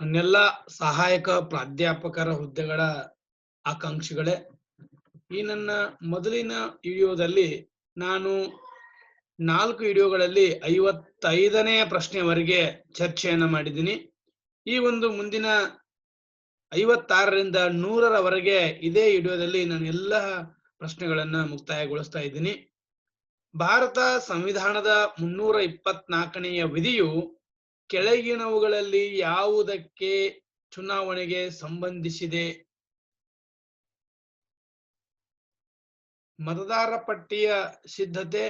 ನನ್ನೆಲ್ಲ ಸಹಾಯಕ ಪ್ರಾಧ್ಯಾಪಕರ ಹುದ್ದೆಗಳ ಆಕಾಂಕ್ಷಿಗಳೇ. ಈ ನನ್ನ ಮೊದಲಿನ ವಿಡಿಯೋದಲ್ಲಿ ನಾನು ನಾಲ್ಕು ವಿಡಿಯೋಗಳಲ್ಲಿ ಐವತ್ತೈದನೇ ಪ್ರಶ್ನೆವರೆಗೆ ಚರ್ಚೆಯನ್ನು ಮಾಡಿದ್ದೀನಿ. ಈ ಒಂದು ಮುಂದಿನ ಐವತ್ತಾರರಿಂದ ನೂರರವರೆಗೆ ಇದೇ ವಿಡಿಯೋದಲ್ಲಿ ನಾನು ಎಲ್ಲ ಪ್ರಶ್ನೆಗಳನ್ನ ಮುಕ್ತಾಯಗೊಳಿಸ್ತಾ ಇದ್ದೀನಿ. ಭಾರತ ಸಂವಿಧಾನದ ಮುನ್ನೂರ ಇಪ್ಪತ್ನಾಲ್ಕನೆಯ ವಿಧಿಯು ಕೆಳಗಿನವುಗಳಲ್ಲಿ ಯಾವುದಕ್ಕೆ ಚುನಾವಣೆಗೆ ಸಂಬಂಧಿಸಿದೆ? ಮತದಾರ ಪಟ್ಟಿಯ ಸಿದ್ಧತೆ,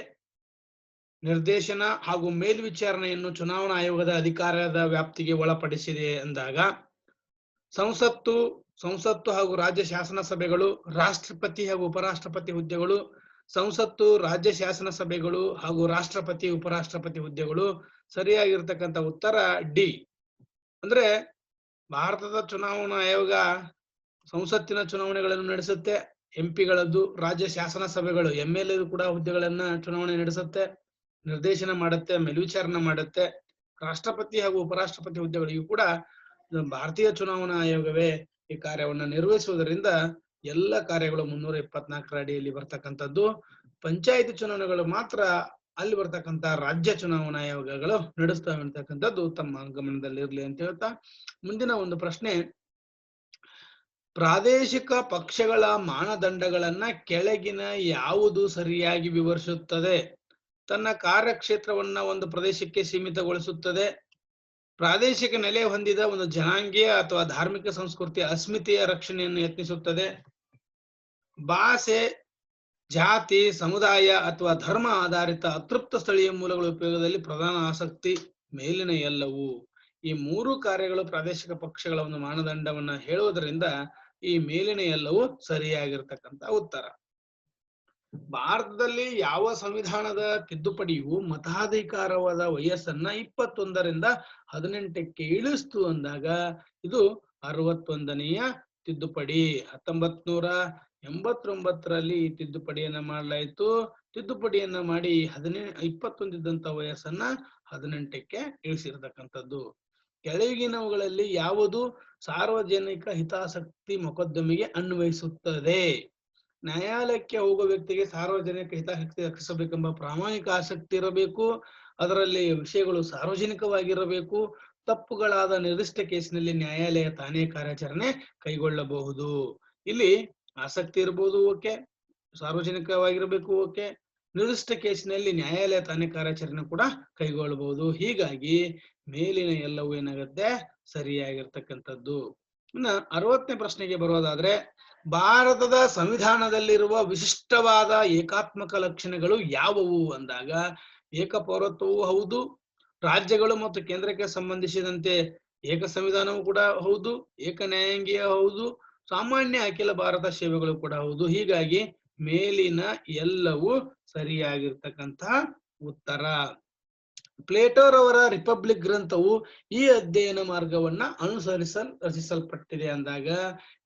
ನಿರ್ದೇಶನ ಹಾಗೂ ಮೇಲ್ವಿಚಾರಣೆಯನ್ನು ಚುನಾವಣಾ ಆಯೋಗದ ಅಧಿಕಾರದ ವ್ಯಾಪ್ತಿಗೆ ಒಳಪಡಿಸಿದೆ ಅಂದಾಗ, ಸಂಸತ್ತು ಸಂಸತ್ತು ಹಾಗೂ ರಾಜ್ಯ ಶಾಸನ ಸಭೆಗಳು ರಾಷ್ಟ್ರಪತಿ ಹಾಗೂ ಉಪರಾಷ್ಟ್ರಪತಿ ಹುದ್ದೆಗಳು, ಸಂಸತ್ತು, ರಾಜ್ಯ ಶಾಸನ ಸಭೆಗಳು ಹಾಗೂ ರಾಷ್ಟ್ರಪತಿ, ಉಪರಾಷ್ಟ್ರಪತಿ ಹುದ್ದೆಗಳು ಸರಿಯಾಗಿರ್ತಕ್ಕಂಥ ಉತ್ತರ ಡಿ. ಅಂದ್ರೆ ಭಾರತದ ಚುನಾವಣಾ ಆಯೋಗ ಸಂಸತ್ತಿನ ಚುನಾವಣೆಗಳನ್ನು ನಡೆಸುತ್ತೆ. ಎಂಪಿಗಳದ್ದು ರಾಜ್ಯ ಶಾಸನ ಸಭೆಗಳು ಎಂ ಎಲ್ ಕೂಡ ಹುದ್ದೆಗಳನ್ನ ಚುನಾವಣೆ ನಡೆಸುತ್ತೆ, ನಿರ್ದೇಶನ ಮಾಡುತ್ತೆ, ಮೇಲ್ವಿಚಾರಣೆ ಮಾಡುತ್ತೆ. ರಾಷ್ಟ್ರಪತಿ ಹಾಗೂ ಉಪರಾಷ್ಟ್ರಪತಿ ಹುದ್ದೆಗಳಿಗೂ ಕೂಡ ಭಾರತೀಯ ಚುನಾವಣಾ ಆಯೋಗವೇ ಈ ಕಾರ್ಯವನ್ನು ನಿರ್ವಹಿಸುವುದರಿಂದ ಎಲ್ಲ ಕಾರ್ಯಗಳು ಮುನ್ನೂರ ಇಪ್ಪತ್ನಾಲ್ಕರ ಅಡಿಯಲ್ಲಿ ಬರ್ತಕ್ಕಂಥದ್ದು. ಪಂಚಾಯತಿ ಚುನಾವಣೆಗಳು ಮಾತ್ರ ಅಲ್ಲಿ ಬರ್ತಕ್ಕಂತ ರಾಜ್ಯ ಚುನಾವಣಾ ಆಯೋಗಗಳು ನಡೆಸ್ತವೆ ಅಂತಕ್ಕಂಥದ್ದು ತಮ್ಮ ಗಮನದಲ್ಲಿರ್ಲಿ ಅಂತ ಹೇಳ್ತಾ, ಮುಂದಿನ ಒಂದು ಪ್ರಶ್ನೆ, ಪ್ರಾದೇಶಿಕ ಪಕ್ಷಗಳ ಮಾನದಂಡಗಳನ್ನ ಕೆಳಗಿನ ಯಾವುದು ಸರಿಯಾಗಿ ವಿವರಿಸುತ್ತದೆ? ತನ್ನ ಕಾರ್ಯಕ್ಷೇತ್ರವನ್ನ ಒಂದು ಪ್ರದೇಶಕ್ಕೆ ಸೀಮಿತಗೊಳಿಸುತ್ತದೆ. ಪ್ರಾದೇಶಿಕ ನೆಲೆ ಹೊಂದಿದ ಒಂದು ಜನಾಂಗೀಯ ಅಥವಾ ಧಾರ್ಮಿಕ ಸಂಸ್ಕೃತಿಯ ಅಸ್ಮಿತೆಯ ರಕ್ಷಣೆಯನ್ನು ಯತ್ನಿಸುತ್ತದೆ. ಭಾಷೆ ಜಾತಿ, ಸಮುದಾಯ ಅಥವಾ ಧರ್ಮ ಆಧಾರಿತ ಅತೃಪ್ತ ಸ್ಥಳೀಯ ಮೂಲಗಳ ಉಪಯೋಗದಲ್ಲಿ ಪ್ರಧಾನ ಆಸಕ್ತಿ ಮೇಲಿನ ಎಲ್ಲವು. ಈ ಮೂರು ಕಾರ್ಯಗಳು ಪ್ರಾದೇಶಿಕ ಪಕ್ಷಗಳ ಒಂದು ಮಾನದಂಡವನ್ನ ಹೇಳುವುದರಿಂದ ಈ ಮೇಲಿನ ಎಲ್ಲವೂ ಸರಿಯಾಗಿರ್ತಕ್ಕಂತ ಉತ್ತರ. ಭಾರತದಲ್ಲಿ ಯಾವ ಸಂವಿಧಾನದ ತಿದ್ದುಪಡಿಯು ಮತಾಧಿಕಾರವಾದ ವಯಸ್ಸನ್ನ ಇಪ್ಪತ್ತೊಂದರಿಂದ ಹದಿನೆಂಟಕ್ಕೆ ಇಳಿಸ್ತು ಅಂದಾಗ ಇದು ಅರವತ್ತೊಂದನೆಯ ತಿದ್ದುಪಡಿ. ಹತ್ತೊಂಬತ್ ನೂರ ಎಂಬತ್ತೊಂಬತ್ತರಲ್ಲಿ ಈ ತಿದ್ದುಪಡಿಯನ್ನ ಮಾಡಲಾಯಿತು. ತಿದ್ದುಪಡಿಯನ್ನ ಮಾಡಿ ಹದಿನೇ ಇಪ್ಪತ್ತೊಂದಿದ್ದಂತ ವಯಸ್ಸನ್ನ ಹದಿನೆಂಟಕ್ಕೆ ಇಳಿಸಿರ್ತಕ್ಕಂಥದ್ದು. ಕೆಳಗಿನವುಗಳಲ್ಲಿ ಯಾವುದು ಸಾರ್ವಜನಿಕ ಹಿತಾಸಕ್ತಿ ಮೊಕದ್ದಮೆಗೆ ಅನ್ವಯಿಸುತ್ತದೆ? ನ್ಯಾಯಾಲಯಕ್ಕೆ ಹೋಗುವ ವ್ಯಕ್ತಿಗೆ ಸಾರ್ವಜನಿಕ ಹಿತಾಸಕ್ತಿ ರಕ್ಷಿಸಬೇಕೆಂಬ ಪ್ರಾಮಾಣಿಕ ಆಸಕ್ತಿ ಇರಬೇಕು. ಅದರಲ್ಲಿ ವಿಷಯಗಳು ಸಾರ್ವಜನಿಕವಾಗಿರಬೇಕು. ತಪ್ಪುಗಳಾದ ನಿರ್ದಿಷ್ಟ ಕೇಸಿನಲ್ಲಿ ನ್ಯಾಯಾಲಯ ತಾನೇ ಕಾರ್ಯಾಚರಣೆ ಕೈಗೊಳ್ಳಬಹುದು. ಇಲ್ಲಿ ಆಸಕ್ತಿ ಇರ್ಬೋದು ಓಕೆ, ಸಾರ್ವಜನಿಕವಾಗಿರಬೇಕು ಓಕೆ, ನಿರ್ದಿಷ್ಟ ಕೇಸಿನಲ್ಲಿ ನ್ಯಾಯಾಲಯ ತಾನೆ ಕಾರ್ಯಾಚರಣೆ ಕೂಡ ಕೈಗೊಳ್ಳಬಹುದು. ಹೀಗಾಗಿ ಮೇಲಿನ ಎಲ್ಲವೂ ಏನಾಗುತ್ತೆ? ಸರಿಯಾಗಿರ್ತಕ್ಕಂಥದ್ದು. ಇನ್ನ ಅರವತ್ತನೇ ಪ್ರಶ್ನೆಗೆ ಬರೋದಾದ್ರೆ, ಭಾರತದ ಸಂವಿಧಾನದಲ್ಲಿರುವ ವಿಶಿಷ್ಟವಾದ ಏಕಾತ್ಮಕ ಲಕ್ಷಣಗಳು ಯಾವುವು ಅಂದಾಗ, ಏಕಪೌರತ್ವವೂ ಹೌದು, ರಾಜ್ಯಗಳು ಮತ್ತು ಕೇಂದ್ರಕ್ಕೆ ಸಂಬಂಧಿಸಿದಂತೆ ಏಕ ಸಂವಿಧಾನವೂ ಕೂಡ ಹೌದು, ಏಕ ನ್ಯಾಯಾಂಗೀಯ ಹೌದು ಸಾಮಾನ್ಯ ಅಖಿಲ ಭಾರತ ಸೇವೆಗಳು ಕೂಡ ಹೌದು. ಹೀಗಾಗಿ ಮೇಲಿನ ಎಲ್ಲವೂ ಸರಿಯಾಗಿರ್ತಕ್ಕಂತಹ ಉತ್ತರ. ಪ್ಲೇಟೋರ್ ಅವರ ರಿಪಬ್ಲಿಕ್ ಗ್ರಂಥವು ಈ ಅಧ್ಯಯನ ಮಾರ್ಗವನ್ನ ಅನುಸರಿಸಲ್, ರಚಿಸಲ್ಪಟ್ಟಿದೆ ಅಂದಾಗ,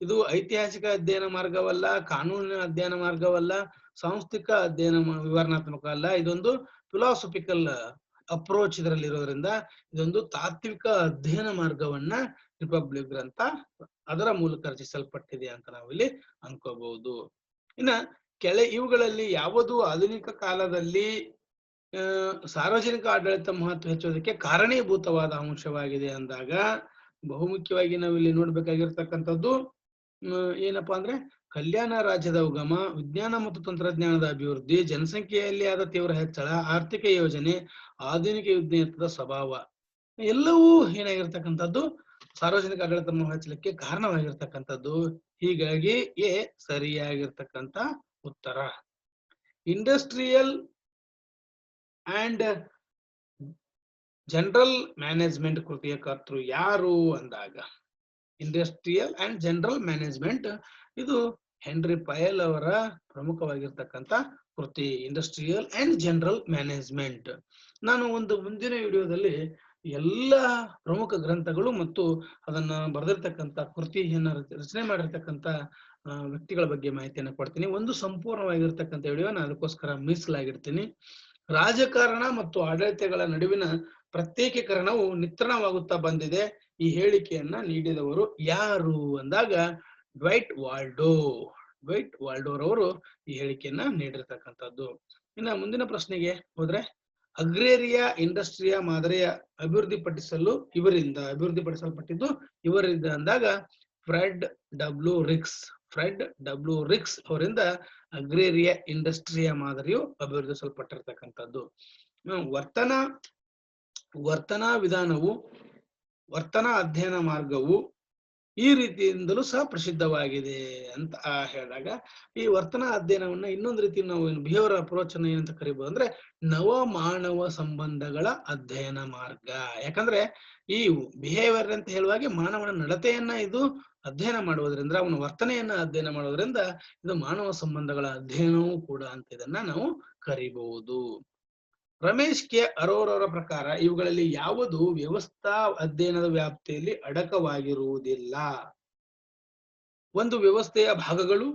ಇದು ಐತಿಹಾಸಿಕ ಅಧ್ಯಯನ ಮಾರ್ಗವಲ್ಲ, ಕಾನೂನಿನ ಅಧ್ಯಯನ ಮಾರ್ಗವಲ್ಲ, ಸಾಂಸ್ಥಿಕ ಅಧ್ಯಯನ ವಿವರಣಾತ್ಮಕ ಅಲ್ಲ. ಇದೊಂದು ಫಿಲಾಸಫಿಕಲ್ ಅಪ್ರೋಚ್ ಇದರಲ್ಲಿ ಇರೋದ್ರಿಂದ ಇದೊಂದು ತಾತ್ವಿಕ ಅಧ್ಯಯನ ಮಾರ್ಗವನ್ನ ರಿಪಬ್ಲಿಕ್ ಗ್ರಂಥ ಅದರ ಮೂಲಕ ರಚಿಸಲ್ಪಟ್ಟಿದೆ ಅಂತ ನಾವಿಲ್ಲಿ ಅನ್ಕೋಬಹುದು. ಇನ್ನ ಕೆಳ ಇವುಗಳಲ್ಲಿ ಯಾವುದು ಆಧುನಿಕ ಕಾಲದಲ್ಲಿ ಸಾರ್ವಜನಿಕ ಆಡಳಿತ ಮಹತ್ವ ಹೆಚ್ಚೋದಕ್ಕೆ ಕಾರಣೀಭೂತವಾದ ಅಂಶವಾಗಿದೆ ಅಂದಾಗ ಬಹುಮುಖ್ಯವಾಗಿ ನಾವಿಲ್ಲಿ ನೋಡ್ಬೇಕಾಗಿರ್ತಕ್ಕಂಥದ್ದು ಏನಪ್ಪಾ ಅಂದ್ರೆ ಕಲ್ಯಾಣ ರಾಜ್ಯದ ಉಗಮ, ವಿಜ್ಞಾನ ಮತ್ತು ತಂತ್ರಜ್ಞಾನದ ಅಭಿವೃದ್ಧಿ, ಜನಸಂಖ್ಯೆಯಲ್ಲಿ ಆದ ತೀವ್ರ ಹೆಚ್ಚಳ, ಆರ್ಥಿಕ ಯೋಜನೆ, ಆಧುನಿಕ ವಿಜ್ಞಾನದ ಸ್ವಭಾವ, ಎಲ್ಲವೂ ಏನಾಗಿರ್ತಕ್ಕಂಥದ್ದು ಸಾರ್ವಜನಿಕ ಆಡಳಿತ ಹೆಚ್ಚಲಿಕ್ಕೆ ಕಾರಣವಾಗಿರ್ತಕ್ಕಂಥದ್ದು ಹೀಗಾಗಿ ಎ ಸರಿಯಾಗಿರ್ತಕ್ಕಂಥ ಉತ್ತರ. ಇಂಡಸ್ಟ್ರಿಯಲ್ ಅಂಡ್ ಜನರಲ್ ಮ್ಯಾನೇಜ್ಮೆಂಟ್ ಕೃತಿಯ ಕರ್ತೃ ಯಾರು ಅಂದಾಗ? ಇಂಡಸ್ಟ್ರಿಯಲ್ ಅಂಡ್ ಜನರಲ್ ಮ್ಯಾನೇಜ್ಮೆಂಟ್ ಇದು ಹೆನ್ರಿ ಪಯಲ್ ಅವರ ಪ್ರಮುಖವಾಗಿರ್ತಕ್ಕಂಥ ಕೃತಿ. ಇಂಡಸ್ಟ್ರಿಯಲ್ ಅಂಡ್ ಜನರಲ್ ಮ್ಯಾನೇಜ್ಮೆಂಟ್ ನಾನು ಒಂದು ಮುಂದಿನ ವಿಡಿಯೋದಲ್ಲಿ ಎಲ್ಲ ಪ್ರಮುಖ ಗ್ರಂಥಗಳು ಮತ್ತು ಅದನ್ನ ಬರೆದಿರ್ತಕ್ಕಂಥ ಕೃತಿಯನ್ನ ರಚನೆ ಮಾಡಿರ್ತಕ್ಕಂಥ ವ್ಯಕ್ತಿಗಳ ಬಗ್ಗೆ ಮಾಹಿತಿಯನ್ನು ಕೊಡ್ತೀನಿ. ಒಂದು ಸಂಪೂರ್ಣವಾಗಿರ್ತಕ್ಕಂಥ ವಿಡಿಯೋ ನಾನು ಅದಕ್ಕೋಸ್ಕರ ಮೀಸಲಾಗಿರ್ತೀನಿ. ರಾಜಕಾರಣ ಮತ್ತು ಆಡಳಿತಗಳ ನಡುವಿನ ಪ್ರತ್ಯೇಕೀಕರಣವು ನಿತ್ರಣವಾಗುತ್ತಾ ಬಂದಿದೆ. ಈ ಹೇಳಿಕೆಯನ್ನ ನೀಡಿದವರು ಯಾರು ಅಂದಾಗ ಡ್ವೈಟ್ ವಾಲ್ಡೋ ಡ್ವೈಟ್ ವಾಲ್ಡೋರವರು ಈ ಹೇಳಿಕೆಯನ್ನ ನೀಡಿರ್ತಕ್ಕಂಥದ್ದು. ಇನ್ನ ಮುಂದಿನ ಪ್ರಶ್ನೆಗೆ ಹೋದ್ರೆ ಅಗ್ರೇರಿಯಾ ಇಂಡಸ್ಟ್ರಿಯ ಮಾದರಿಯ ಅಭಿವೃದ್ಧಿಪಡಿಸಲು ಇವರಿಂದ ಅಭಿವೃದ್ಧಿಪಡಿಸಲ್ಪಟ್ಟಿದ್ದು ಇವರಿಂದ ಅಂದಾಗ Fred W Riggs, Fred W Riggs ಅವರಿಂದ ಅಗ್ರೇರಿಯಾ ಇಂಡಸ್ಟ್ರಿಯ ಮಾದರಿಯು ಅಭಿವೃದ್ಧಿಸಲ್ಪಟ್ಟಿರ್ತಕ್ಕಂಥದ್ದು. ವರ್ತನ ವರ್ತನಾ ವರ್ತನಾ ವಿಧಾನವು, ವರ್ತನಾ ಅಧ್ಯಯನ ಮಾರ್ಗವು ಈ ರೀತಿಯಿಂದಲೂ ಸಹ ಪ್ರಸಿದ್ಧವಾಗಿದೆ ಅಂತ ಹೇಳಿದಾಗ, ಈ ವರ್ತನಾ ಅಧ್ಯಯನವನ್ನ ಇನ್ನೊಂದು ರೀತಿ ನಾವು ಬಿಹೇವಿಯರ್ ಅಪ್ರೋಚ್ ಅನ್ನ ಏನಂತ ಕರಿಬಹುದು ಅಂದ್ರೆ, ನವ ಮಾನವ ಸಂಬಂಧಗಳ ಅಧ್ಯಯನ ಮಾರ್ಗ. ಯಾಕಂದ್ರೆ, ಈ ಬಿಹೇವಿಯರ್ ಅಂತ ಹೇಳುವಾಗೆ ಮಾನವನ ನಡತೆಯನ್ನ ಇದು ಅಧ್ಯಯನ ಮಾಡುವುದರಿಂದ, ಅವನ ವರ್ತನೆಯನ್ನ ಅಧ್ಯಯನ ಮಾಡೋದ್ರಿಂದ ಇದು ಮಾನವ ಸಂಬಂಧಗಳ ಅಧ್ಯಯನವೂ ಕೂಡ ಅಂತ ಇದನ್ನ ನಾವು ಕರಿಬಹುದು ರಮೇಶ್ ಕೆ ಅರೋರ್ ಪ್ರಕಾರ ಇವುಗಳಲ್ಲಿ ಯಾವುದು ವ್ಯವಸ್ಥಾ ಅಧ್ಯಯನದ ವ್ಯಾಪ್ತಿಯಲ್ಲಿ ಅಡಕವಾಗಿರುವುದಿಲ್ಲ. ಒಂದು ವ್ಯವಸ್ಥೆಯ ಭಾಗಗಳು,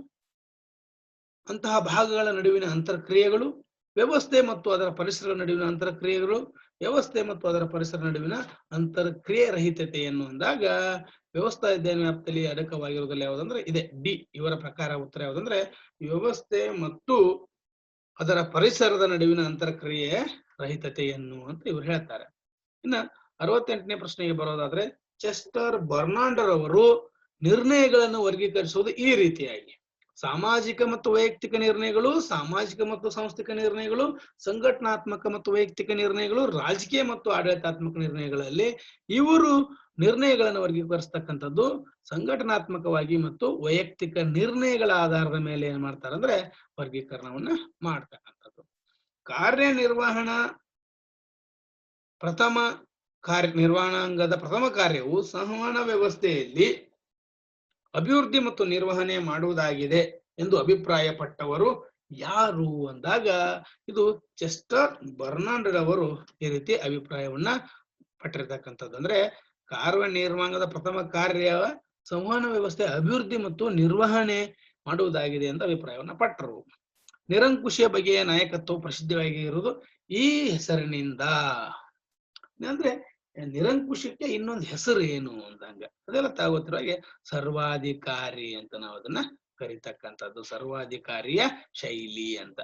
ಅಂತಹ ಭಾಗಗಳ ನಡುವಿನ ಅಂತರ್ಕ್ರಿಯೆಗಳು, ವ್ಯವಸ್ಥೆ ಮತ್ತು ಅದರ ಪರಿಸರ ನಡುವಿನ ಅಂತರ್ಕ್ರಿಯೆಗಳು, ವ್ಯವಸ್ಥೆ ಮತ್ತು ಅದರ ಪರಿಸರ ನಡುವಿನ ಅಂತರ್ಕ್ರಿಯೆ ರಹಿತತೆ ಅಂದಾಗ ವ್ಯವಸ್ಥಾ ಅಧ್ಯಯನ ವ್ಯಾಪ್ತಿಯಲ್ಲಿ ಅಡಕವಾಗಿರುವುದಿಲ್ಲ ಯಾವುದಂದ್ರೆ ಇದೆ. ಡಿ ಇವರ ಪ್ರಕಾರ ಉತ್ತರ ಯಾವುದಂದ್ರೆ ವ್ಯವಸ್ಥೆ ಮತ್ತು ಅದರ ಪರಿಸರದ ನಡುವಿನ ಅಂತರ್ಕ್ರಿಯೆ ರಹಿತತೆಯನ್ನು ಅಂತ ಇವರು ಹೇಳ್ತಾರೆ. ಇನ್ನ ಅರವತ್ತೆಂಟನೇ ಪ್ರಶ್ನೆಗೆ ಬರೋದಾದ್ರೆ ಚೆಸ್ಟರ್ ಬರ್ನಾಂಡರ್ ಅವರು ನಿರ್ಣಯಗಳನ್ನು ವರ್ಗೀಕರಿಸುವುದು ಈ ರೀತಿಯಾಗಿ. ಸಾಮಾಜಿಕ ಮತ್ತು ವೈಯಕ್ತಿಕ ನಿರ್ಣಯಗಳು, ಸಾಮಾಜಿಕ ಮತ್ತು ಸಾಂಸ್ಥಿಕ ನಿರ್ಣಯಗಳು, ಸಂಘಟನಾತ್ಮಕ ಮತ್ತು ವೈಯಕ್ತಿಕ ನಿರ್ಣಯಗಳು, ರಾಜಕೀಯ ಮತ್ತು ಆಡಳಿತಾತ್ಮಕ ನಿರ್ಣಯಗಳಲ್ಲಿ ಇವರು ನಿರ್ಣಯಗಳನ್ನು ವರ್ಗೀಕರಿಸ್ತಕ್ಕಂಥದ್ದು ಸಂಘಟನಾತ್ಮಕವಾಗಿ ಮತ್ತು ವೈಯಕ್ತಿಕ ನಿರ್ಣಯಗಳ ಆಧಾರದ ಮೇಲೆ ಏನ್ ಮಾಡ್ತಾರೆ ಅಂದ್ರೆ ವರ್ಗೀಕರಣವನ್ನ ಮಾಡ್ತಕ್ಕಂಥದ್ದು. ಕಾರ್ಯನಿರ್ವಹಣಾ ಪ್ರಥಮ ಕಾರ್ಯ ನಿರ್ವಹಣಾಂಗದ ಪ್ರಥಮ ಕಾರ್ಯವು ಸಂವಹನ ವ್ಯವಸ್ಥೆಯಲ್ಲಿ ಅಭಿವೃದ್ಧಿ ಮತ್ತು ನಿರ್ವಹಣೆ ಮಾಡುವುದಾಗಿದೆ ಎಂದು ಅಭಿಪ್ರಾಯಪಟ್ಟವರು ಯಾರು ಅಂದಾಗ ಇದು ಚೆಸ್ಟರ್ ಬರ್ನಾಂಡ್ ಅವರು ಈ ರೀತಿ ಅಭಿಪ್ರಾಯವನ್ನ ಪಟ್ಟಿರ್ತಕ್ಕಂಥದ್ದು. ಅಂದ್ರೆ ಕಾರ್ಯನಿರ್ವಾಹಣದ ಪ್ರಥಮ ಕಾರ್ಯ ಸಂವಹನ ವ್ಯವಸ್ಥೆ ಅಭಿವೃದ್ಧಿ ಮತ್ತು ನಿರ್ವಹಣೆ ಮಾಡುವುದಾಗಿದೆ ಅಂತ ಅಭಿಪ್ರಾಯವನ್ನ ಪಟ್ಟರು. ನಿರಂಕುಶಿಯ ಬಗೆಯ ನಾಯಕತ್ವ ಪ್ರಸಿದ್ಧವಾಗಿ ಇರುವುದು ಈ ಹೆಸರಿನಿಂದ. ಅಂದ್ರೆ ನಿರಂಕುಶಕ್ಕೆ ಇನ್ನೊಂದು ಹೆಸರು ಏನು ಅಂದಂಗ. ಅದೆಲ್ಲ ತಾವತ್ರವಾಗಿ ಸರ್ವಾಧಿಕಾರಿ ಅಂತ ನಾವು ಅದನ್ನ ಕರಿತಕ್ಕಂಥದ್ದು. ಸರ್ವಾಧಿಕಾರಿಯ ಶೈಲಿ ಅಂತ.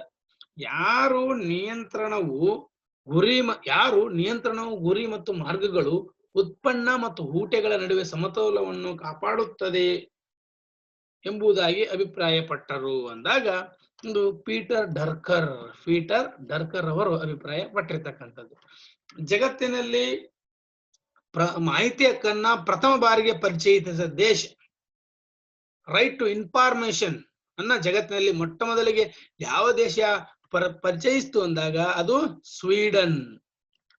ಯಾರು ನಿಯಂತ್ರಣವು ಗುರಿ ಯಾರು ನಿಯಂತ್ರಣವು ಗುರಿ ಮತ್ತು ಮಾರ್ಗಗಳು ಉತ್ಪನ್ನ ಮತ್ತು ಹೂಟೆಗಳ ನಡುವೆ ಸಮತೋಲವನ್ನು ಕಾಪಾಡುತ್ತದೆ ಎಂಬುದಾಗಿ ಅಭಿಪ್ರಾಯಪಟ್ಟರು ಅಂದಾಗ ಒಂದು ಪೀಟರ್ ಡರ್ಕರ್ ಪೀಟರ್ ಡರ್ಕರ್ ಅವರು ಅಭಿಪ್ರಾಯ ಪಟ್ಟಿರ್ತಕ್ಕಂಥದ್ದು ಜಗತ್ತಿನಲ್ಲಿ ಪ್ರ, ಮಾಹಿತಿ ಹಕ್ಕನ್ನ ಪ್ರಥಮ ಬಾರಿಗೆ ಪರಿಚಯಿಸಿದ ದೇಶ ರೈಟ್ ಟು ಇನ್ಫಾರ್ಮೇಶನ್ ಅನ್ನ ಜಗತ್ತಿನಲ್ಲಿ ಮೊಟ್ಟ ಮೊದಲಿಗೆ ಯಾವ ದೇಶ ಪರ, ಪರಿಚಯಿಸ್ತು ಅಂದಾಗ ಅದು ಸ್ವೀಡನ್.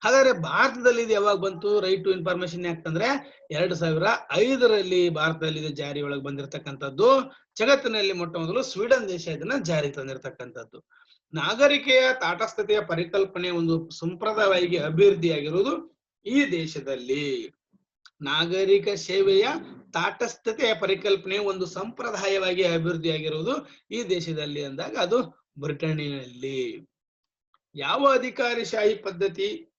ಹಾಗಾದ್ರೆ ಭಾರತದಲ್ಲಿ ಇದು ಯಾವಾಗ ಬಂತು? ರೈಟ್ ಟು ಇನ್ಫಾರ್ಮೇಶನ್ ಯಾಕಂದ್ರೆ ಎರಡ್ ಸಾವಿರ ಐದರಲ್ಲಿ ಭಾರತದಲ್ಲಿ ಇದು ಜಾರಿ ಒಳಗೆ ಬಂದಿರತಕ್ಕಂಥದ್ದು. ಜಗತ್ತಿನಲ್ಲಿ ಮೊಟ್ಟ ಮೊದಲು ಸ್ವೀಡನ್ ದೇಶ ಇದನ್ನ ಜಾರಿ ತಂದಿರತಕ್ಕಂಥದ್ದು. ನಾಗರಿಕೆಯ ತಾಟಸ್ಥತೆಯ ಪರಿಕಲ್ಪನೆ ಒಂದು ಸಂಪ್ರದಾಯವಾಗಿ ಅಭಿವೃದ್ಧಿಯಾಗಿರುವುದು ಈ ದೇಶದಲ್ಲಿ ನಾಗರಿಕ ಸೇವೆಯ ತಾಟಸ್ಥತೆಯ ಪರಿಕಲ್ಪನೆ ಒಂದು ಸಂಪ್ರದಾಯವಾಗಿ ಅಭಿವೃದ್ಧಿಯಾಗಿರುವುದು ಈ ದೇಶದಲ್ಲಿ ಅಂದಾಗ ಅದು ಬ್ರಿಟನ್ನಿನಲ್ಲಿ. ಯಾವ ಅಧಿಕಾರಿಶಾಹಿ ಪದ್ಧತಿ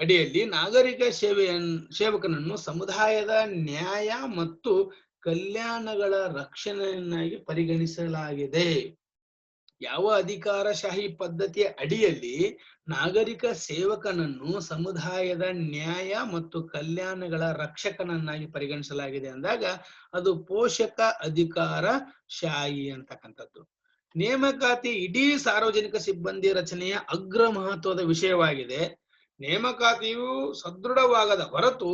ಅಡಿಯಲ್ಲಿ ನಾಗರಿಕ ಸೇವೆಯ ಸೇವಕನನ್ನು ಸಮುದಾಯದ ನ್ಯಾಯ ಮತ್ತು ಕಲ್ಯಾಣಗಳ ರಕ್ಷಣೆಯನ್ನಾಗಿ ಪರಿಗಣಿಸಲಾಗಿದೆ? ಯಾವ ಅಧಿಕಾರಶಾಹಿ ಪದ್ಧತಿಯ ಅಡಿಯಲ್ಲಿ ನಾಗರಿಕ ಸೇವಕನನ್ನು ಸಮುದಾಯದ ನ್ಯಾಯ ಮತ್ತು ಕಲ್ಯಾಣಗಳ ರಕ್ಷಕನನ್ನಾಗಿ ಪರಿಗಣಿಸಲಾಗಿದೆ ಅಂದಾಗ ಅದು ಪೋಷಕ ಅಧಿಕಾರ ಶಾಹಿ ಅಂತಕ್ಕಂಥದ್ದು. ನೇಮಕಾತಿ ಇಡೀ ಸಾರ್ವಜನಿಕ ಸಿಬ್ಬಂದಿ ರಚನೆಯ ಅಗ್ರ ಮಹತ್ವದ ವಿಷಯವಾಗಿದೆ. ನೇಮಕಾತಿಯು ಸದೃಢವಾಗದ ಹೊರತು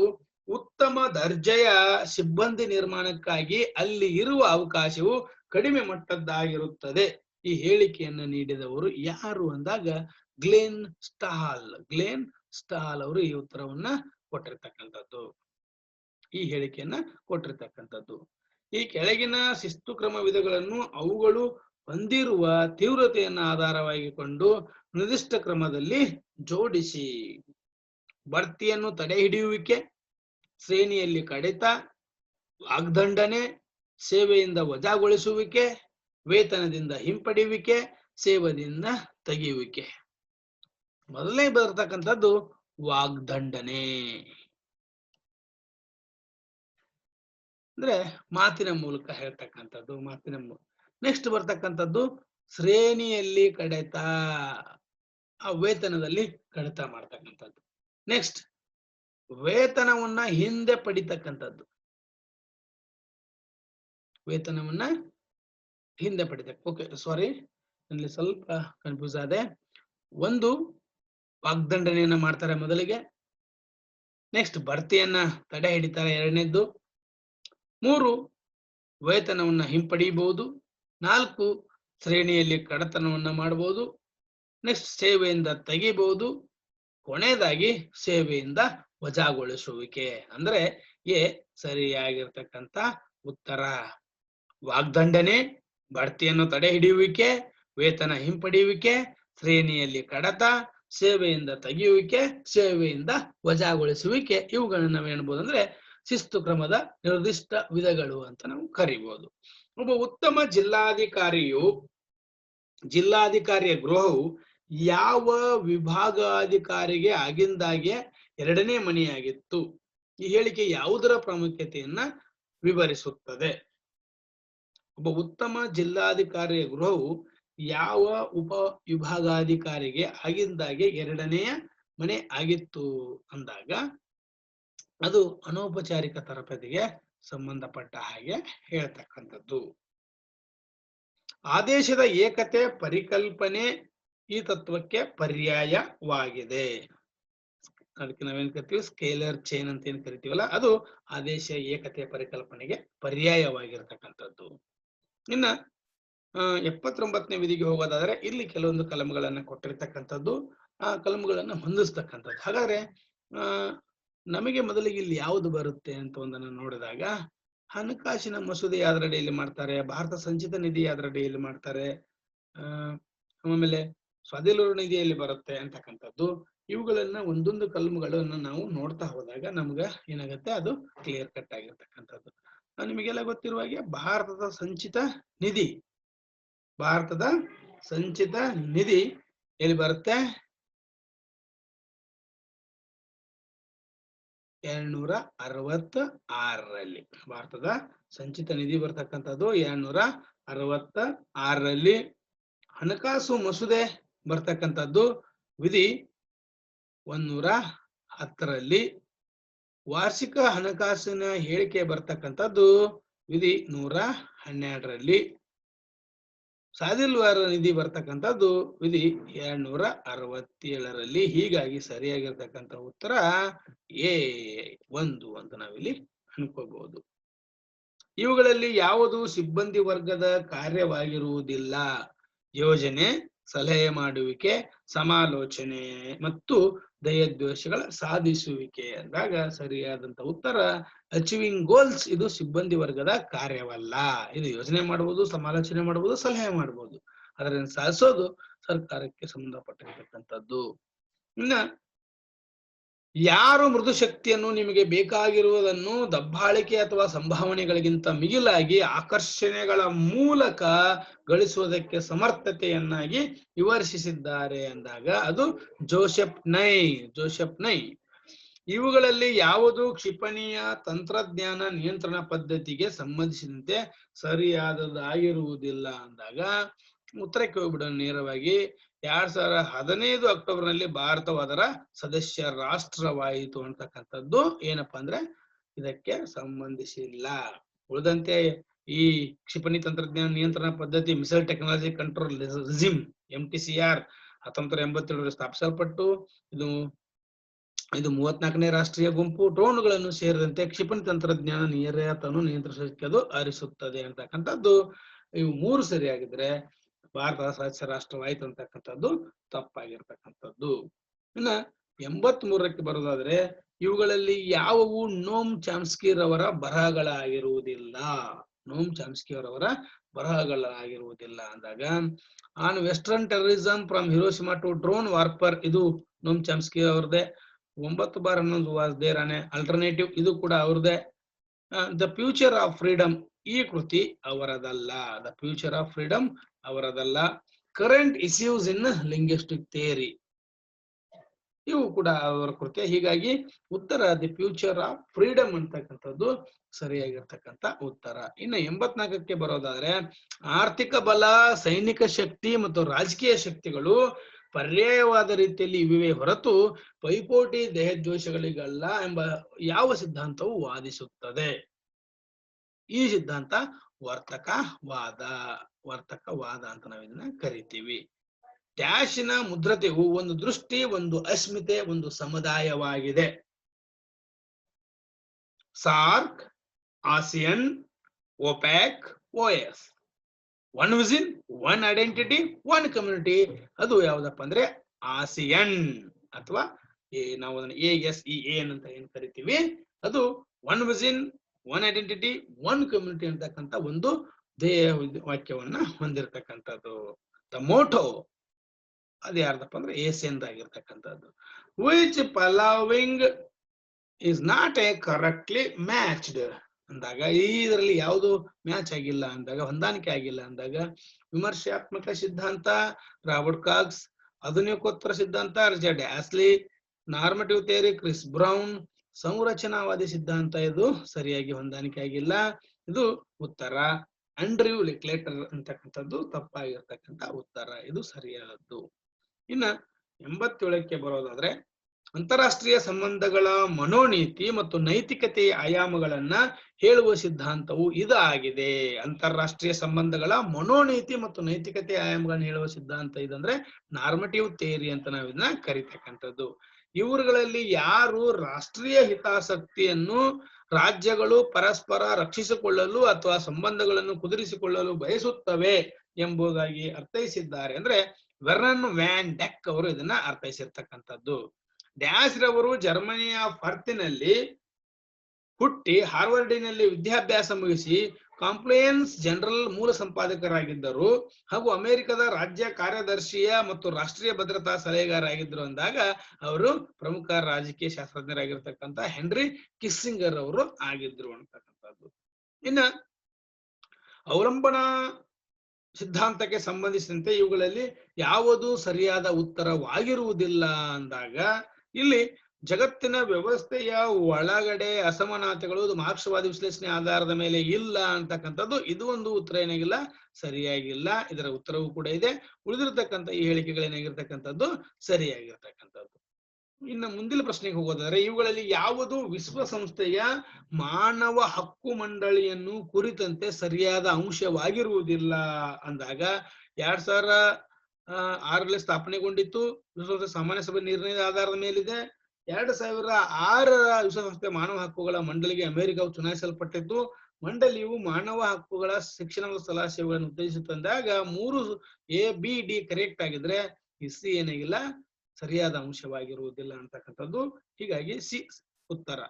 ಉತ್ತಮ ದರ್ಜೆಯ ಸಿಬ್ಬಂದಿ ನಿರ್ಮಾಣಕ್ಕಾಗಿ ಅಲ್ಲಿ ಇರುವ ಅವಕಾಶವು ಕಡಿಮೆ ಮಟ್ಟದ್ದಾಗಿರುತ್ತದೆ. ಈ ಹೇಳಿಕೆಯನ್ನು ನೀಡಿದವರು ಯಾರು ಅಂದಾಗ ಗ್ಲೇನ್ ಸ್ಟಾಲ್. ಗ್ಲೇನ್ ಸ್ಟಾಲ್ ಅವರು ಈ ಉತ್ತರವನ್ನ ಕೊಟ್ಟಿರ್ತಕ್ಕಂಥದ್ದು. ಈ ಹೇಳಿಕೆಯನ್ನ ಕೊಟ್ಟಿರ್ತಕ್ಕಂಥದ್ದು. ಈ ಕೆಳಗಿನ ಶಿಸ್ತು ಕ್ರಮ ವಿಧಗಳನ್ನು ಅವುಗಳು ಹೊಂದಿರುವ ತೀವ್ರತೆಯನ್ನ ಆಧಾರವಾಗಿಕೊಂಡು ನಿರ್ದಿಷ್ಟ ಕ್ರಮದಲ್ಲಿ ಜೋಡಿಸಿ. ಬಡ್ತಿಯನ್ನು ತಡೆ ಹಿಡಿಯುವಿಕೆ ಶ್ರೇಣಿಯಲ್ಲಿ ಕಡಿತ ವಾಗ್ದಂಡನೆ ಸೇವೆಯಿಂದ ವಜಾಗೊಳಿಸುವಿಕೆ ವೇತನದಿಂದ ಹಿಂಪಡೆಯುವಿಕೆ ಸೇವದಿಂದ ತೆಗೆಯುವಿಕೆ. ಮೊದಲನೇ ಬರ್ತಕ್ಕಂಥದ್ದು ವಾಗ್ದಂಡನೆ. ಅಂದ್ರೆ ಮಾತಿನ ಮೂಲಕ ಹೇಳ್ತಕ್ಕಂಥದ್ದು, ಮಾತಿನ ನೆಕ್ಸ್ಟ್ ಬರ್ತಕ್ಕಂಥದ್ದು ಶ್ರೇಣಿಯಲ್ಲಿ ಕಡಿತ. ಆ ವೇತನದಲ್ಲಿ ಕಡಿತ ಮಾಡ್ತಕ್ಕಂಥದ್ದು. ನೆಕ್ಸ್ಟ್ ವೇತನವನ್ನ ಹಿಂದೆ ಪಡಿತಕ್ಕಂಥದ್ದು. ವೇತನವನ್ನ ಹಿಂದೆ ಪಡೆದೆ. ಓಕೆ ಸಾರಿ ಇಲ್ಲಿ ಸ್ವಲ್ಪ ಕನ್ಫ್ಯೂಸ್ ಆದೆ. ಒಂದು ವಾಗ್ದಂಡನೆಯನ್ನ ಮಾಡ್ತಾರೆ ಮೊದಲಿಗೆ. ನೆಕ್ಸ್ಟ್ ಭರ್ತಿಯನ್ನ ತಡೆ ಹಿಡಿತಾರೆ ಎರಡನೇದ್ದು. ಮೂರು, ವೇತನವನ್ನ ಹಿಂಪಡೆಯಬಹುದು ನಾಲ್ಕು, ಶ್ರೇಣಿಯಲ್ಲಿ ಕಡತನವನ್ನ ಮಾಡಬಹುದು ನೆಕ್ಸ್ಟ್ ಸೇವೆಯಿಂದ ತೆಗಿಬಹುದು. ಕೊನೆಯದಾಗಿ ಸೇವೆಯಿಂದ ವಜಾಗೊಳಿಸುವಿಕೆ. ಅಂದ್ರೆ ಎ ಸರಿಯಾಗಿರ್ತಕ್ಕಂತ ಉತ್ತರ. ವಾಗ್ದಂಡನೆ ಬಡ್ತಿಯನ್ನು ತಡೆ ಹಿಡಿಯುವಿಕೆ ವೇತನ ಹಿಂಪಡೆಯುವಿಕೆ, ಶ್ರೇಣಿಯಲ್ಲಿ ಕಡತ, ಸೇವೆಯಿಂದ ತೆಗೆಯುವಿಕೆ, ಸೇವೆಯಿಂದ ವಜಾಗೊಳಿಸುವಿಕೆ ಇವುಗಳನ್ನ ನಾವೇನ್ಬೋದು ಅಂದ್ರೆ ಶಿಸ್ತು ಕ್ರಮದ ನಿರ್ದಿಷ್ಟ ವಿಧಗಳು ಅಂತ ನಾವು ಕರಿಬಹುದು ಒಬ್ಬ ಉತ್ತಮ ಜಿಲ್ಲಾಧಿಕಾರಿಯು, ಜಿಲ್ಲಾಧಿಕಾರಿಯ ಗೃಹವು ಯಾವ ವಿಭಾಗಾಧಿಕಾರಿಗೆ ಆಗಿಂದಾಗೆ ಎರಡನೇ ಮನೆಯಾಗಿತ್ತು? ಈ ಹೇಳಿಕೆ ಯಾವುದರ ಪ್ರಾಮುಖ್ಯತೆಯನ್ನ ವಿವರಿಸುತ್ತದೆ? ಒಬ್ಬ ಉತ್ತಮ ಜಿಲ್ಲಾಧಿಕಾರಿಯ ಗೃಹವು ಯಾವ ಉಪ ವಿಭಾಗಾಧಿಕಾರಿಗೆ ಆಗಿಂದಾಗೆ ಎರಡನೆಯ ಮನೆ ಆಗಿತ್ತು ಅಂದಾಗ ಅದು ಅನೌಪಚಾರಿಕ ತರಬೇತಿಗೆ ಸಂಬಂಧಪಟ್ಟ ಹಾಗೆ ಹೇಳ್ತಕ್ಕಂಥದ್ದು. ಆದೇಶದ ಏಕತೆ ಪರಿಕಲ್ಪನೆ ಈ ತತ್ವಕ್ಕೆ ಪರ್ಯಾಯವಾಗಿದೆ. ಅದಕ್ಕೆ ನಾವೇನ್ ಕರಿತೀವಿ? ಸ್ಕೇಲರ್ ಚೈನ್ ಅಂತ ಏನ್ ಕರಿತೀವಲ್ಲ, ಅದು ಆದೇಶ ಏಕತೆಯ ಪರಿಕಲ್ಪನೆಗೆ ಪರ್ಯಾಯವಾಗಿರ್ತಕ್ಕಂಥದ್ದು. ಇನ್ನ ಎಪ್ಪತ್ತೊಂಬತ್ತನೇ ವಿಧಿಗೆ ಹೋಗೋದಾದ್ರೆ ಇಲ್ಲಿ ಕೆಲವೊಂದು ಕಲಂಗಳನ್ನ ಕೊಟ್ಟಿರ್ತಕ್ಕಂಥದ್ದು, ಆ ಕಲಂಗಳನ್ನ ಹೊಂದಿಸ್ತಕ್ಕಂಥದ್ದು. ಹಾಗಾದ್ರೆ, ಆ, ನಮಗೆ ಮೊದಲಿಗೆ ಇಲ್ಲಿ ಯಾವುದು ಬರುತ್ತೆ ಅಂತ ಒಂದನ್ನು ನೋಡಿದಾಗ, ಹಣಕಾಸಿನ ಮಸೂದೆ ಯಾವ್ದ್ರ ಮಾಡ್ತಾರೆ, ಭಾರತ ಸಂಚಿತ ನಿಧಿ ಯಾವ್ದ್ರ ಮಾಡ್ತಾರೆ, ಆ, ಆಮೇಲೆ ಸ್ವಾದಿಲೂರು ನಿಧಿಯಲ್ಲಿ ಬರುತ್ತೆ ಅಂತಕ್ಕಂಥದ್ದು, ಇವುಗಳನ್ನ ಒಂದೊಂದು ಕಲ್ಮುಗಳನ್ನ ನಾವು ನೋಡ್ತಾ ಹೋದಾಗ ನಮ್ಗ ಏನಾಗುತ್ತೆ? ಅದು ಕ್ಲಿಯರ್ ಕಟ್ ಆಗಿರ್ತಕ್ಕಂಥದ್ದು. ನಿಮಗೆಲ್ಲ ಗೊತ್ತಿರುವ ಹಾಗೆ ಭಾರತದ ಸಂಚಿತ ನಿಧಿ, ಭಾರತದ ಸಂಚಿತ ನಿಧಿ ಎಲ್ಲಿ ಬರುತ್ತೆ? ಎರಡ್ನೂರ ಅರವತ್ತ ಆರರಲ್ಲಿ ಭಾರತದ ಸಂಚಿತ ನಿಧಿ ಬರ್ತಕ್ಕಂಥದ್ದು ಎರಡ್ನೂರ ಅರವತ್ತ ಆರರಲ್ಲಿ ಹಣಕಾಸು ಮಸೂದೆ ಬರ್ತಕ್ಕಂಥದ್ದು ವಿಧಿ ಒಂದೂರ ಹತ್ತರಲ್ಲಿ ವಾರ್ಷಿಕ ಹಣಕಾಸಿನ ಹೇಳಿಕೆ ಬರ್ತಕ್ಕಂಥದ್ದು ವಿಧಿ ನೂರ ಹನ್ನೆರಡರಲ್ಲಿ. ಸಾದಿಲ್ವಾರ ನಿಧಿ ಬರ್ತಕ್ಕಂಥದ್ದು ವಿಧಿ ಎರಡ್ನೂರ ಅರವತ್ತೇಳರಲ್ಲಿ. ಹೀಗಾಗಿ ಸರಿಯಾಗಿರ್ತಕ್ಕಂಥ ಉತ್ತರ ಎ, ಒಂದು ಅಂತ ನಾವಿಲ್ಲಿ ಅನ್ಕೋಬಹುದು ಇವುಗಳಲ್ಲಿ ಯಾವುದು ಸಿಬ್ಬಂದಿ ವರ್ಗದ ಕಾರ್ಯವಾಗಿರುವುದಿಲ್ಲ. ಯೋಜನೆ ಸಲಹೆ ಮಾಡುವಿಕೆ, ಸಮಾಲೋಚನೆ ಮತ್ತು ದಯದ್ವೇಷಗಳ ಸಾಧಿಸುವಿಕೆ ಅಂದಾಗ ಸರಿಯಾದಂತ ಉತ್ತರ ಅಚೀವಿಂಗ್ ಗೋಲ್ಸ್ ಇದು ಸಿಬ್ಬಂದಿ ವರ್ಗದ ಕಾರ್ಯವಲ್ಲ. ಇದು ಯೋಜನೆ ಮಾಡಬಹುದು ಸಮಾಲೋಚನೆ ಮಾಡಬಹುದು ಸಲಹೆ ಮಾಡಬಹುದು ಅದರಿಂದ ಸಾಧಿಸೋದು ಸರ್ಕಾರಕ್ಕೆ ಸಂಬಂಧಪಟ್ಟಿರ್ತಕ್ಕಂಥದ್ದು. ಇನ್ನ ಯಾರು ಮೃದು ಶಕ್ತಿಯನ್ನು ನಿಮಗೆ ಬೇಕಾಗಿರುವುದನ್ನು ದಬ್ಬಾಳಿಕೆ ಅಥವಾ ಸಂಭಾವನೆಗಳಿಗಿಂತ ಮಿಗಿಲಾಗಿ ಆಕರ್ಷಣೆಗಳ ಮೂಲಕ ಗಳಿಸುವುದಕ್ಕೆ ಸಮರ್ಥತೆಯನ್ನಾಗಿ ವಿವರಿಸಿದ್ದಾರೆ ಅಂದಾಗ ಅದು ಜೋಸೆಫ್ ನೈ ಜೋಸೆಫ್ ನೈ. ಇವುಗಳಲ್ಲಿ ಯಾವುದು ಕ್ಷಿಪಣಿಯ ತಂತ್ರಜ್ಞಾನ ನಿಯಂತ್ರಣ ಪದ್ಧತಿಗೆ ಸಂಬಂಧಿಸಿದಂತೆ ಸರಿಯಾದದಾಗಿರುವುದಿಲ್ಲ ಅಂದಾಗ, ಉತ್ತರಕ್ಕೆ ಹೋಗ್ಬಿಡೋಣ ನೇರವಾಗಿ. ಎರಡ್ ಸಾವಿರದ ಹದಿನೈದು ಅಕ್ಟೋಬರ್ನಲ್ಲಿ ಭಾರತವು ಅದರ ಸದಸ್ಯ ರಾಷ್ಟ್ರವಾಯಿತು ಅಂತಕ್ಕಂಥದ್ದು ಏನಪ್ಪಾ ಅಂದ್ರೆ ಇದಕ್ಕೆ ಸಂಬಂಧಿಸಿಲ್ಲ. ಉಳಿದಂತೆ ಈ ಕ್ಷಿಪಣಿ ತಂತ್ರಜ್ಞಾನ ನಿಯಂತ್ರಣ ಪದ್ಧತಿ, missile technology control regime M T C R ಸ್ಥಾಪಿಸಲ್ಪಟ್ಟು, ಇದು ಇದು ಮೂವತ್ನಾಲ್ಕನೇ ರಾಷ್ಟ್ರೀಯ ಗುಂಪು. ಡ್ರೋನ್ಗಳನ್ನು ಸೇರಿದಂತೆ ಕ್ಷಿಪಣಿ ತಂತ್ರಜ್ಞಾನ ನಿಯಂತ್ರಿಸಲಿಕ್ಕೆ ಅದು ಆರಿಸುತ್ತದೆ ಅಂತಕ್ಕಂಥದ್ದು. ಇವು ಮೂರು ಸರಿಯಾಗಿದ್ರೆ ಭಾರತ ಸದಸ್ಯ ರಾಷ್ಟ್ರವಾಯ್ತು ಅಂತಕ್ಕಂಥದ್ದು ತಪ್ಪಾಗಿರ್ತಕ್ಕಂಥದ್ದು. ಇನ್ನ ಎಂಬತ್ ಮೂರಕ್ಕೆ ಬರೋದಾದ್ರೆ ಇವುಗಳಲ್ಲಿ ಯಾವವು ನೋಮ್ ಚಾಮ್ಸ್ಕಿರವರ ಬರಹಗಳಾಗಿರುವುದಿಲ್ಲ. ನೋಮ್ ಚಾಮ್ಸ್ಕಿಯವರವರ ಬರಹಗಳಾಗಿರುವುದಿಲ್ಲ ಅಂದಾಗ, on western terrorism from Hiroshima to drone warfare ಇದು ನೋಮ್ ಚಾಮ್ಸ್ಕಿ ಅವ್ರದೇ ಒಂಬತ್ತು ಬಾರ್ ಹನ್ನೊಂದು ವಾಸ್ ದೇರಾನೆ ಅಲ್ಟರ್ನೇಟಿವ್ ಇದು ಕೂಡ ಅವ್ರದೇ ದ ಫ್ಯೂಚರ್ ಆಫ್ ಫ್ರೀಡಮ್ ಈ ಕೃತಿ ಅವರದಲ್ಲ. The future of freedom ಅವರದಲ್ಲ current issues in linguistic theory ಇವು ಕೂಡ ಅವರ ಕೃತ್ಯ. ಹೀಗಾಗಿ ಉತ್ತರ ದಿ ಫ್ಯೂಚರ್ ಆಫ್ ಫ್ರೀಡಮ್ ಅಂತಕ್ಕಂಥದ್ದು ಸರಿಯಾಗಿರ್ತಕ್ಕಂಥ ಉತ್ತರ. ಇನ್ನು ಎಂಬತ್ನಾಲ್ಕಕ್ಕೆ ಬರೋದಾದ್ರೆ ಆರ್ಥಿಕ ಬಲ, ಸೈನಿಕ ಶಕ್ತಿ ಮತ್ತು ರಾಜಕೀಯ ಶಕ್ತಿಗಳು ಪರ್ಯಾಯವಾದ ರೀತಿಯಲ್ಲಿ ಇವೆ ಹೊರತು ಪೈಪೋಟಿ ದೇಹದ್ವೇಷಗಳಿಗಲ್ಲ ಎಂಬ ಯಾವ ಸಿದ್ಧಾಂತವು ವಾದಿಸುತ್ತದೆ. ಈ ಸಿದ್ಧಾಂತ ವರ್ತಕವಾದ ವರ್ತಕವಾದ ಅಂತ ನಾವು ಇದನ್ನ ಕರಿತೀವಿ. ಡ್ಯಾಶಿನ ಮುದ್ರತೆಯು ಒಂದು ದೃಷ್ಟಿ, ಒಂದು ಅಸ್ಮಿತೆ, ಒಂದು ಸಮುದಾಯವಾಗಿದೆ. SAARC, ASEAN, OPEC, OAS. One vision, one identity, one community. ಅದು ಯಾವ್ದಪ್ಪ ಅಂದ್ರೆ ಆಸಿಯನ್ ಅಥವಾ ನಾವು ಅದನ್ನ ಎ ಎಸ್ ಇ ಎನ್ ಅಂತ ಏನ್ ಕರಿತೀವಿ? ಅದು one vision one identity one community ಅಂತಕ್ಕಂತ ಒಂದು ಧ್ಯೇಯ ವಾಕ್ಯವನ್ನ ಹೊಂದಿರತಕ್ಕಂಥದ್ದು. ದ ಮೋಟೋ ಅದು ಯಾರ್ದಪ್ಪ ಅಂದ್ರೆ ಏಸಿಯನ್ ಆಗಿರ್ತಕ್ಕಂಥದ್ದು which following is not a correctly matched ಅಂದಾಗ, ಇದರಲ್ಲಿ ಯಾವುದು ಮ್ಯಾಚ್ ಆಗಿಲ್ಲ ಅಂದಾಗ, ಹೊಂದಾಣಿಕೆ ಆಗಿಲ್ಲ ಅಂದಾಗ, ವಿಮರ್ಶಾತ್ಮಕ ಸಿದ್ಧಾಂತ, ರಾಬರ್ಟ್ ಕಾಕ್ಸ್ ಆಧುನಿಕೋತ್ತರ ಸಿದ್ಧಾಂತ, Richard Ashley, normative theory, Chris Brown ಸಂರಚನಾವಾದಿ ಸಿದ್ಧಾಂತ ಇದು ಸರಿಯಾಗಿ ಹೊಂದಾಣಿಕೆ ಆಗಿಲ್ಲ. ಇದು ಉತ್ತರ. ಅಂಡ್ರಿವ್ ಲಿಕ್ಲೇಟರ್ ಅಂತಕ್ಕಂಥದ್ದು ತಪ್ಪಾಗಿರ್ತಕ್ಕಂಥ ಉತ್ತರ. ಇದು ಸರಿಯಾದದ್ದು. ಇನ್ನ ಎಂಬತ್ತೇಳಕ್ಕೆ ಬರೋದಾದ್ರೆ ಅಂತಾರಾಷ್ಟ್ರೀಯ ಸಂಬಂಧಗಳ ಮನೋನೀತಿ ಮತ್ತು ನೈತಿಕತೆಯ ಆಯಾಮಗಳನ್ನ ಹೇಳುವ ಸಿದ್ಧಾಂತವು ಇದಾಗಿದೆ. ಅಂತಾರಾಷ್ಟ್ರೀಯ ಸಂಬಂಧಗಳ ಮನೋನೀತಿ ಮತ್ತು ನೈತಿಕತೆಯ ಆಯಾಮಗಳನ್ನ ಹೇಳುವ ಸಿದ್ಧಾಂತ ಇದಂದ್ರೆ ನಾರ್ಮಟಿವ್ ಥಿಯರಿ ಅಂತ ನಾವು ಇದನ್ನ ಕರಿತಕ್ಕಂಥದ್ದು ಇವರುಗಳಲ್ಲಿ ಯಾರು ರಾಷ್ಟ್ರೀಯ ಹಿತಾಸಕ್ತಿಯನ್ನು ರಾಜ್ಯಗಳು ಪರಸ್ಪರ ರಕ್ಷಿಸಿಕೊಳ್ಳಲು ಅಥವಾ ಸಂಬಂಧಗಳನ್ನು ಕುದುರಿಸಿಕೊಳ್ಳಲು ಬಯಸುತ್ತವೆ ಎಂಬುದಾಗಿ ಅರ್ಥೈಸಿದ್ದಾರೆ. ಅಂದ್ರೆ ವೆರ್ನನ್ ವ್ಯಾನ್ ಡೆಕ್ ಅವರು ಇದನ್ನ ಅರ್ಥೈಸಿರ್ತಕ್ಕಂಥದ್ದು. ಡ್ಯಾಶ್ ರವರು ಜರ್ಮನಿಯ ಫರ್ತಿನಲ್ಲಿ ಹುಟ್ಟಿ ಹಾರ್ವರ್ಡಿನಲ್ಲಿ ವಿದ್ಯಾಭ್ಯಾಸ ಮುಗಿಸಿ ಕಾಂಪ್ಲೇನ್ಸ್ ಜನರಲ್ ಮೂಲ ಸಂಪಾದಕರಾಗಿದ್ದರು ಹಾಗೂ ಅಮೆರಿಕದ ರಾಜ್ಯ ಕಾರ್ಯದರ್ಶಿಯ ಮತ್ತು ರಾಷ್ಟ್ರೀಯ ಭದ್ರತಾ ಸಲಹೆಗಾರಾಗಿದ್ದರು ಅಂದಾಗ ಅವರು ಪ್ರಮುಖ ರಾಜಕೀಯ ಶಾಸ್ತ್ರಜ್ಞರಾಗಿರ್ತಕ್ಕಂಥ ಹೆನ್ರಿ ಕಿಸ್ಸಿಂಗರ್ ಅವರು ಆಗಿದ್ರು ಅಂತಕ್ಕಂಥದ್ದು. ಇನ್ನ ಅವಲಂಬನಾ ಸಿದ್ಧಾಂತಕ್ಕೆ ಸಂಬಂಧಿಸಿದಂತೆ ಇವುಗಳಲ್ಲಿ ಯಾವುದು ಸರಿಯಾದ ಉತ್ತರವಾಗಿರುವುದಿಲ್ಲ ಅಂದಾಗ ಇಲ್ಲಿ ಜಗತ್ತಿನ ವ್ಯವಸ್ಥೆಯ ಒಳಗಡೆ ಅಸಮಾನತೆಗಳು ಮಾರ್ಕ್ಸವಾದಿ ವಿಶ್ಲೇಷಣೆ ಆಧಾರದ ಮೇಲೆ ಇಲ್ಲ ಅಂತಕ್ಕಂಥದ್ದು, ಇದು ಒಂದು ಉತ್ತರ ಏನಾಗಿಲ್ಲ, ಸರಿಯಾಗಿಲ್ಲ. ಇದರ ಉತ್ತರವೂ ಕೂಡ ಇದೆ. ಉಳಿದಿರತಕ್ಕಂಥ ಈ ಹೇಳಿಕೆಗಳೇನಾಗಿರ್ತಕ್ಕಂಥದ್ದು ಸರಿಯಾಗಿರ್ತಕ್ಕಂಥದ್ದು. ಇನ್ನು ಮುಂದಿನ ಪ್ರಶ್ನೆಗೆ ಹೋಗೋದಾದ್ರೆ, ಇವುಗಳಲ್ಲಿ ಯಾವುದು ವಿಶ್ವಸಂಸ್ಥೆಯ ಮಾನವ ಹಕ್ಕು ಮಂಡಳಿಯನ್ನು ಕುರಿತಂತೆ ಸರಿಯಾದ ಅಂಶವಾಗಿರುವುದಿಲ್ಲ ಅಂದಾಗ, ಎರಡ್ ಸಾವಿರ ಆರರಲ್ಲಿ ಸ್ಥಾಪನೆಗೊಂಡಿತ್ತು. ವಿಶ್ವಸಂಸ್ಥೆ ಸಾಮಾನ್ಯ ಸಭೆ ನಿರ್ಣಯದ ಆಧಾರದ ಮೇಲಿದೆ. ಎರಡ್ ಸಾವಿರ ಆರರ ವಿಶ್ವಸಂಸ್ಥೆ ಮಾನವ ಹಕ್ಕುಗಳ ಮಂಡಳಿಗೆ ಅಮೆರಿಕವು ಚುನಾಯಿಸಲ್ಪಟ್ಟಿದ್ದು, ಮಂಡಳಿಯು ಮಾನವ ಹಕ್ಕುಗಳ ಶಿಕ್ಷಣ ಸಲಹಾ ಸೇವೆಗಳನ್ನು ತಂದಾಗ ಮೂರು ಎ, ಬಿ, ಡಿ ಕರೆಕ್ಟ್ ಆಗಿದ್ರೆ ಈ ಸಿ ಏನಾಗಿಲ್ಲ ಸರಿಯಾದ ಅಂಶವಾಗಿರುವುದಿಲ್ಲ ಅಂತಕ್ಕಂಥದ್ದು. ಹೀಗಾಗಿ ಸಿ, ಉತ್ತರ.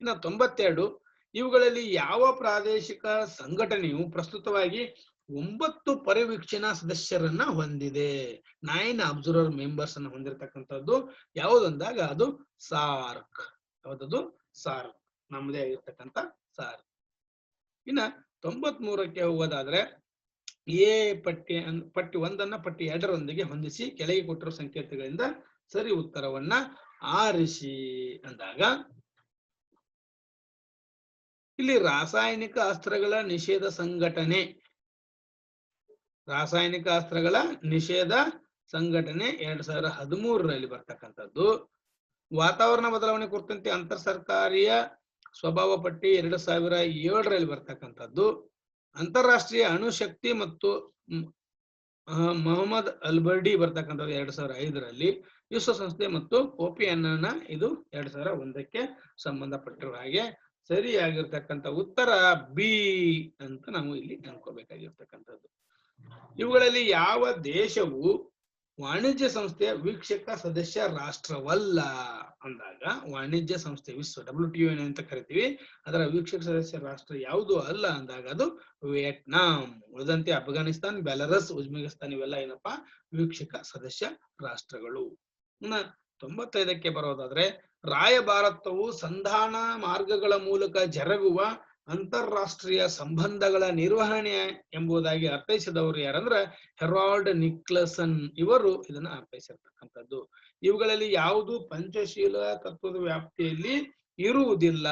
ಇನ್ನು ತೊಂಬತ್ತೆರಡು, ಇವುಗಳಲ್ಲಿ ಯಾವ ಪ್ರಾದೇಶಿಕ ಸಂಘಟನೆಯು ಪ್ರಸ್ತುತವಾಗಿ ಒಂಬತ್ತು ಪರಿವೀಕ್ಷಣಾ ಸದಸ್ಯರನ್ನ ಹೊಂದಿದೆ. ನೈನ್ ಅಬ್ಸರ್ವರ್ ಮೆಂಬರ್ಸ್ ಅನ್ನ ಹೊಂದಿರತಕ್ಕಂಥದ್ದು ಯಾವುದಂದಾಗ ಅದು ಸಾರ್ಕ್. ಯಾವ್ದದು? ಸಾರ್ಕ್. ನಮ್ಮದೇ ಆಗಿರ್ತಕ್ಕಂಥ ಸಾರ್ಕ್. ಇನ್ನ ತೊಂಬತ್ ಮೂರಕ್ಕೆ ಹೋಗೋದಾದ್ರೆ ಎ ಪಟ್ಟಿ ಪಟ್ಟಿ ಒಂದನ್ನ ಪಟ್ಟಿ ಎರಡರೊಂದಿಗೆ ಹೊಂದಿಸಿ ಕೆಳಗೆ ಕೊಟ್ಟಿರುವ ಸಂಕೇತಗಳಿಂದ ಸರಿ ಉತ್ತರವನ್ನ ಆರಿಸಿ ಅಂದಾಗ ಇಲ್ಲಿ ರಾಸಾಯನಿಕ ಅಸ್ತ್ರಗಳ ನಿಷೇಧ ಸಂಘಟನೆ ರಾಸಾಯನಿಕ ಅಸ್ತ್ರಗಳ ನಿಷೇಧ ಸಂಘಟನೆ ಎರಡ್ ಸಾವಿರದ ಹದಿಮೂರರಲ್ಲಿ ಬರ್ತಕ್ಕಂಥದ್ದು. ವಾತಾವರಣ ಬದಲಾವಣೆ ಕುರಿತಂತೆ ಅಂತರ್ ಸರ್ಕಾರಿಯ ಸ್ವಭಾವ ಪಟ್ಟಿ ಎರಡು ಸಾವಿರ ಏಳರಲ್ಲಿ ಬರ್ತಕ್ಕಂಥದ್ದು. ಅಂತಾರಾಷ್ಟ್ರೀಯ ಅಣುಶಕ್ತಿ ಮತ್ತು ಮೊಹಮ್ಮದ್ ಅಲ್ಬರ್ಡಿ ಬರ್ತಕ್ಕಂಥದ್ದು ಎರಡ್ ಸಾವಿರ ಐದರಲ್ಲಿ. ವಿಶ್ವಸಂಸ್ಥೆ ಮತ್ತು ಕೋಪಿಯನ್ನ ಇದು ಎರಡ್ ಸಾವಿರ ಒಂದಕ್ಕೆ ಸಂಬಂಧಪಟ್ಟಿರುವ ಹಾಗೆ ಸರಿಯಾಗಿರ್ತಕ್ಕಂಥ ಉತ್ತರ ಬಿ ಅಂತ ನಾವು ಇಲ್ಲಿ ಅನ್ಕೋಬೇಕಾಗಿರ್ತಕ್ಕಂಥದ್ದು ಇವುಗಳಲ್ಲಿ ಯಾವ ದೇಶವು ವಾಣಿಜ್ಯ ಸಂಸ್ಥೆಯ ವೀಕ್ಷಕ ಸದಸ್ಯ ರಾಷ್ಟ್ರವಲ್ಲ? ಅಂದಾಗ ವಾಣಿಜ್ಯ ಸಂಸ್ಥೆ ವಿಶ್ವ ಡಬ್ಲ್ಯೂ ಟಿ ಅಂತ ಕರಿತೀವಿ. ಅದರ ವೀಕ್ಷಕ ಸದಸ್ಯ ರಾಷ್ಟ್ರ ಯಾವುದು ಅಲ್ಲ ಅಂದಾಗ ಅದು ವಿಯೆಟ್ನಾಂ. ಉಳಿದಂತೆ ಅಫ್ಘಾನಿಸ್ತಾನ್, ಬೆಲರಸ್, ಉಜ್ಬೇಕಿಸ್ತಾನ್ ಇವೆಲ್ಲ ಏನಪ್ಪಾ? ವೀಕ್ಷಕ ಸದಸ್ಯ ರಾಷ್ಟ್ರಗಳು. ತೊಂಬತ್ತೈದಕ್ಕೆ ಬರೋದಾದ್ರೆ ರಾಯಭಾರತ್ವವು ಸಂಧಾನ ಮಾರ್ಗಗಳ ಮೂಲಕ ಜರುಗುವ ಅಂತಾರಾಷ್ಟ್ರೀಯ ಸಂಬಂಧಗಳ ನಿರ್ವಹಣೆ ಎಂಬುದಾಗಿ ಅರ್ಥೈಸಿದವರು ಯಾರಂದ್ರ ಹೆರಾಲ್ಡ್ ನಿಕ್ಲಸನ್ ಇವರು ಇದನ್ನ ಅರ್ಥೈಸಿರ್ತಕ್ಕಂಥದ್ದು. ಇವುಗಳಲ್ಲಿ ಯಾವುದು ಪಂಚಶೀಲ ತತ್ವದ ವ್ಯಾಪ್ತಿಯಲ್ಲಿ ಇರುವುದಿಲ್ಲ.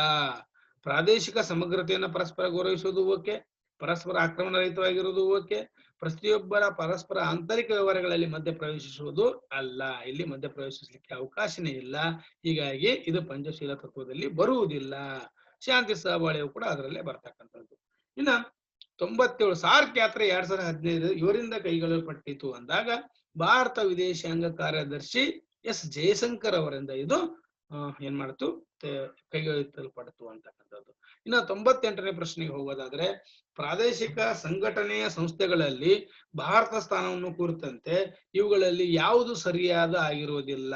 ಪ್ರಾದೇಶಿಕ ಸಮಗ್ರತೆಯನ್ನು ಪರಸ್ಪರ ಗೌರವಿಸುವುದು ಓಕೆ, ಪರಸ್ಪರ ಆಕ್ರಮಣ ರಹಿತವಾಗಿರುವುದು ಓಕೆ, ಪ್ರತಿಯೊಬ್ಬರ ಪರಸ್ಪರ ಆಂತರಿಕ ವ್ಯವಹಾರಗಳಲ್ಲಿ ಮಧ್ಯ ಪ್ರವೇಶಿಸುವುದು ಅಲ್ಲ. ಇಲ್ಲಿ ಮಧ್ಯ ಪ್ರವೇಶಿಸಲಿಕ್ಕೆ ಅವಕಾಶನೇ ಇಲ್ಲ. ಹೀಗಾಗಿ ಇದು ಪಂಚಶೀಲ ತತ್ವದಲ್ಲಿ ಬರುವುದಿಲ್ಲ. ಶಾಂತಿ ಸಹಬಾಳಿಯು ಕೂಡ ಅದರಲ್ಲೇ ಬರ್ತಕ್ಕಂಥದ್ದು. ಇನ್ನ ತೊಂಬತ್ತೇಳು ಸಾರ್ಕ್ ಯಾತ್ರೆ ಎರಡ್ ಸಾವಿರದ ಹದಿನೈದು ಇವರಿಂದ ಕೈಗೊಳ್ಳಲ್ಪಟ್ಟಿತು ಅಂದಾಗ ಭಾರತ ವಿದೇಶಾಂಗ ಕಾರ್ಯದರ್ಶಿ ಎಸ್ ಜಯಶಂಕರ್ ಅವರಿಂದ ಇದು ಏನ್ ಮಾಡ್ತು ಕೈಗೊಳ್ಳಲ್ಪಡ್ತು ಅಂತಕ್ಕಂಥದ್ದು. ಇನ್ನ ತೊಂಬತ್ತೆಂಟನೇ ಪ್ರಶ್ನೆಗೆ ಹೋಗೋದಾದ್ರೆ ಪ್ರಾದೇಶಿಕ ಸಂಘಟನೆಯ ಸಂಸ್ಥೆಗಳಲ್ಲಿ ಭಾರತ ಸ್ಥಾನವನ್ನು ಕುರಿತಂತೆ ಇವುಗಳಲ್ಲಿ ಯಾವುದು ಸರಿಯಾದ ಆಗಿರುವುದಿಲ್ಲ?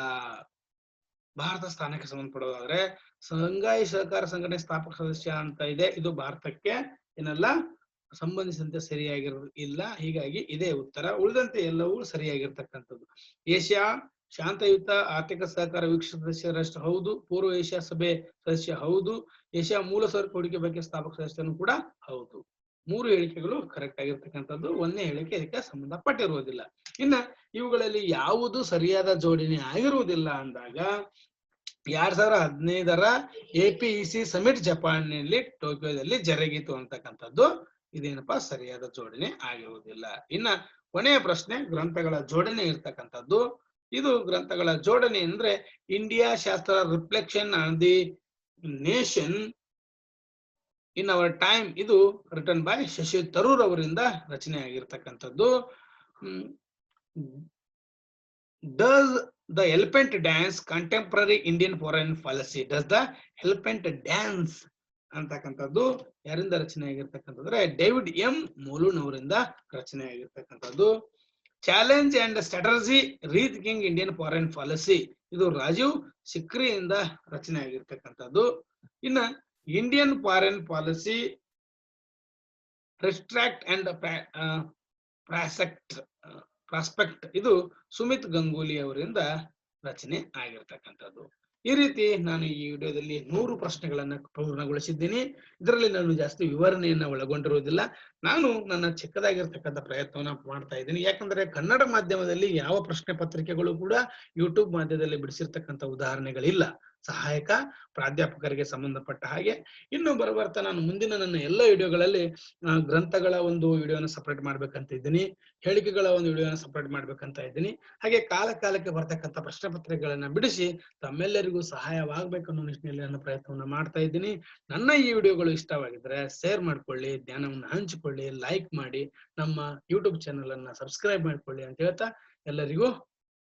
ಭಾರತ ಸ್ಥಾನಕ್ಕೆ ಸಂಬಂಧಪಡೋದಾದ್ರೆ ಸಂಘಾಯಿ ಸಹಕಾರ ಸಂಘಟನೆ ಸ್ಥಾಪಕ ಸದಸ್ಯ ಅಂತ ಇದೆ. ಇದು ಭಾರತಕ್ಕೆ ಏನಲ್ಲ, ಸಂಬಂಧಿಸಿದಂತೆ ಸರಿಯಾಗಿರೋ ಇಲ್ಲ. ಹೀಗಾಗಿ ಇದೇ ಉತ್ತರ. ಉಳಿದಂತೆ ಎಲ್ಲವೂ ಸರಿಯಾಗಿರ್ತಕ್ಕಂಥದ್ದು. ಏಷ್ಯಾ ಶಾಂತಯುತ ಆರ್ಥಿಕ ಸಹಕಾರ ವೀಕ್ಷಕ ಸದಸ್ಯ ರಾಷ್ಟ್ರ ಹೌದು. ಪೂರ್ವ ಏಷ್ಯಾ ಸಭೆ ಸದಸ್ಯ ಹೌದು. ಏಷ್ಯಾ ಮೂಲ ಸರಕು ಹೂಡಿಕೆ ಬಗ್ಗೆ ಸ್ಥಾಪಕ ಸದಸ್ಯನು ಕೂಡ ಹೌದು. ಮೂರು ಹೇಳಿಕೆಗಳು ಕರೆಕ್ಟ್ ಆಗಿರ್ತಕ್ಕಂಥದ್ದು. ಒಂದನೇ ಹೇಳಿಕೆ ಇದಕ್ಕೆ ಸಂಬಂಧಪಟ್ಟಿರುವುದಿಲ್ಲ. ಇನ್ನ ಇವುಗಳಲ್ಲಿ ಯಾವುದು ಸರಿಯಾದ ಜೋಡಣೆ ಆಗಿರುವುದಿಲ್ಲ ಅಂದಾಗ ಎರಡ್ ಸಾವಿರದ ಹದಿನೈದರ ಎಪಿಇಸಿ ಸಮಿಟ್ ಜಪಾನ್ನಲ್ಲಿ ಟೋಕಿಯೋದಲ್ಲಿ ಜರುಗಿತು ಅಂತಕ್ಕಂಥದ್ದು ಇದೇನಪ್ಪಾ ಸರಿಯಾದ ಜೋಡಣೆ ಆಗಿರುವುದಿಲ್ಲ. ಇನ್ನ ಕೊನೆಯ ಪ್ರಶ್ನೆ, ಗ್ರಂಥಗಳ ಜೋಡಣೆ ಇರ್ತಕ್ಕಂಥದ್ದು. ಇದು ಗ್ರಂಥಗಳ ಜೋಡಣೆ ಅಂದ್ರೆ India Shastra reflection on the nation in our time ಇದು ರಿಟರ್ನ್ ಬೈ ಶಶಿ ತರೂರ್ ಅವರಿಂದ ರಚನೆ ಆಗಿರ್ತಕ್ಕಂಥದ್ದು does the elephant dance contemporary Indian foreign policy? Does the elephant dance ಅಂತಕ್ಕಂಥದ್ದು ಯಾರಿಂದ ರಚನೆ ಆಗಿರ್ತಕ್ಕಂಥದ್ರೆ ಡೇವಿಡ್ ಎಂ ಮೋಲೂನ್ ಅವರಿಂದ ರಚನೆ ಆಗಿರ್ತಕ್ಕಂಥದ್ದು. Challenge and strategy king Indian foreign policy ಇದು ರಾಜೀವ್ ಸಿಕ್ರಿಯಿಂದ ರಚನೆ ಆಗಿರ್ತಕ್ಕಂಥದ್ದು. ಇನ್ನ Indian foreign policy retrospect and prospect prospect ಇದು ಸುಮಿತ್ ಗಂಗೂಲಿ ಅವರಿಂದ ರಚನೆ ಆಗಿರ್ತಕ್ಕಂಥದ್ದು. ಈ ರೀತಿ ನಾನು ಈ ವಿಡಿಯೋದಲ್ಲಿ ನೂರು ಪ್ರಶ್ನೆಗಳನ್ನ ಪೂರ್ಣಗೊಳಿಸಿದ್ದೀನಿ. ಇದರಲ್ಲಿ ನಾನು ಜಾಸ್ತಿ ವಿವರಣೆಯನ್ನ ಒಳಗೊಂಡಿರುವುದಿಲ್ಲ. ನಾನು ನನ್ನ ಚಿಕ್ಕದಾಗಿರ್ತಕ್ಕಂಥ ಪ್ರಯತ್ನವನ್ನ ಮಾಡ್ತಾ ಇದ್ದೀನಿ. ಯಾಕಂದ್ರೆ ಕನ್ನಡ ಮಾಧ್ಯಮದಲ್ಲಿ ಯಾವ ಪ್ರಶ್ನೆ ಪತ್ರಿಕೆಗಳು ಕೂಡ ಯೂಟ್ಯೂಬ್ ಮಾಧ್ಯಮದಲ್ಲಿ ಬಿಡಿಸಿರ್ತಕ್ಕಂಥ ಉದಾಹರಣೆಗಳಿಲ್ಲ. ಸಹಾಯಕ ಪ್ರಾಧ್ಯಾಪಕರಿಗೆ ಸಂಬಂಧಪಟ್ಟ ಹಾಗೆ ಇನ್ನು ಬರಬರ್ತಾ ನಾನು ಮುಂದಿನ ನನ್ನ ಎಲ್ಲ ವಿಡಿಯೋಗಳಲ್ಲಿ ಗ್ರಂಥಗಳ ಒಂದು ವಿಡಿಯೋನ ಸಪರೇಟ್ ಮಾಡ್ಬೇಕಂತ ಇದ್ದೀನಿ, ಹೇಳಿಕೆಗಳ ಒಂದು ವಿಡಿಯೋನ ಸಪರೇಟ್ ಮಾಡ್ಬೇಕಂತ ಇದ್ದೀನಿ. ಹಾಗೆ ಕಾಲ ಕಾಲಕ್ಕೆ ಬರ್ತಕ್ಕಂಥ ಪ್ರಶ್ನೆ ಪತ್ರಿಕೆಗಳನ್ನ ಬಿಡಿಸಿ ತಮ್ಮೆಲ್ಲರಿಗೂ ಸಹಾಯವಾಗಬೇಕು ಅನ್ನೋ ನಿಟ್ಟಿನಲ್ಲಿ ನನ್ನ ಪ್ರಯತ್ನವನ್ನ ಮಾಡ್ತಾ ಇದ್ದೀನಿ. ನನ್ನ ಈ ವಿಡಿಯೋಗಳು ಇಷ್ಟವಾಗಿದ್ರೆ ಶೇರ್ ಮಾಡ್ಕೊಳ್ಳಿ ಜ್ಞಾನವನ್ನು ಹಂಚಿಕೊಳ್ಳಿ ಲೈಕ್ ಮಾಡಿ, ನಮ್ಮ ಯೂಟ್ಯೂಬ್ ಚಾನೆಲ್ ಅನ್ನ ಸಬ್ಸ್ಕ್ರೈಬ್ ಮಾಡ್ಕೊಳ್ಳಿ ಅಂತ ಹೇಳ್ತಾ ಎಲ್ಲರಿಗೂ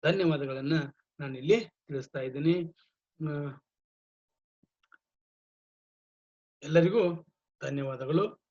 ಧನ್ಯವಾದಗಳನ್ನ ನಾನು ಇಲ್ಲಿ ತಿಳಿಸ್ತಾ ಇದ್ದೀನಿ. ಎಲ್ಲರಿಗೂ ಧನ್ಯವಾದಗಳು.